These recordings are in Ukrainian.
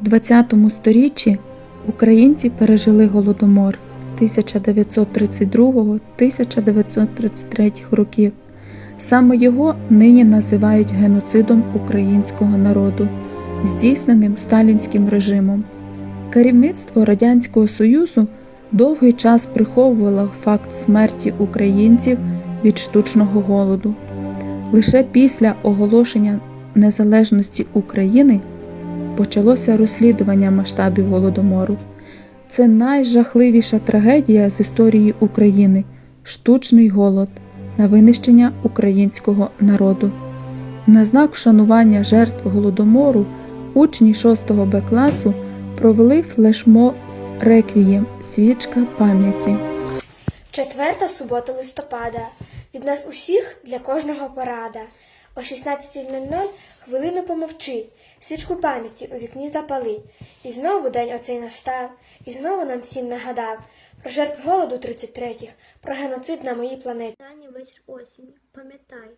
У 20 сторіччі українці пережили голодомор 1932-1933 років. Саме його нині називають геноцидом українського народу, здійсненим сталінським режимом. Керівництво Радянського Союзу довгий час приховувало факт смерті українців від штучного голоду. Лише після оголошення незалежності України почалося розслідування масштабів голодомору. Це найжахливіша трагедія з історії України штучний голод на винищення українського народу. На знак вшанування жертв голодомору учні 6 Б класу провели флешмоб реквієм свічка пам'яті. Четверта субота листопада. Від нас усіх для кожного порада. О 16.00 хвилину помовчи, свічку пам'яті у вікні запали. І знову день оцей настав, і знову нам всім нагадав про жертв голоду 33-х, про геноцид на моїй планеті. Останній вечір осені, пам'ятай,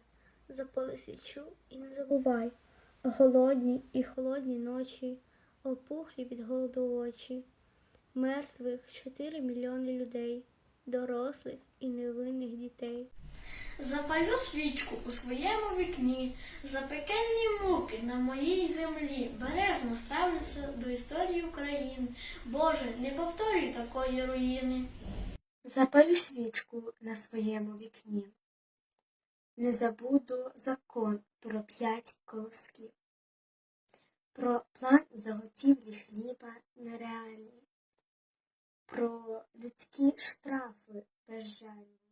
запали свічу і не забувай. О Голодні і холодні ночі, опухлі від голоду очі, мертвих 4 мільйони людей, дорослих і невинних дітей. Запалю свічку у своєму вікні, за пекельні муки на моїй землі. Бережно ставлюся до історії України. Боже, не повторюй такої руїни. Запалю свічку на своєму вікні. Не забуду закон про п'ять колосків, про план заготівлі хліба нереальний, про людські штрафи безжальні.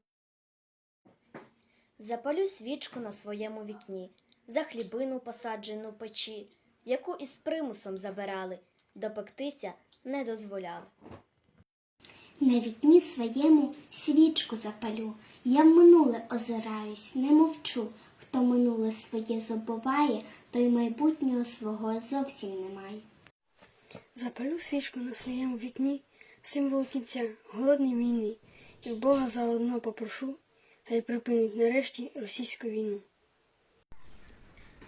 Запалю свічку на своєму вікні, за хлібину посаджену печі, яку із примусом забирали, допектися не дозволяли. На вікні своєму свічку запалю, я в минуле озираюсь, не мовчу. Хто минуле своє забуває, той майбутнього свого зовсім не має. Запалю свічку на своєму вікні, символ кінця, голодній війни, і в Бога заодно попрошу, хай припинить нарешті російську війну.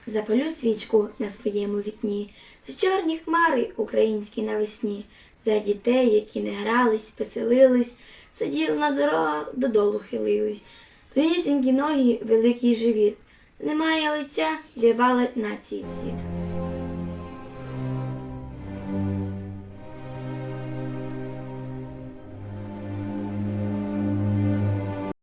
Запалю свічку на своєму вікні, з чорні хмари українські навесні, за дітей, які не грались, веселились, сиділи на дорогах, додолу хилились. Тонісінькі ноги, великий живіт. Немає лиця, зірвали нації цвіт.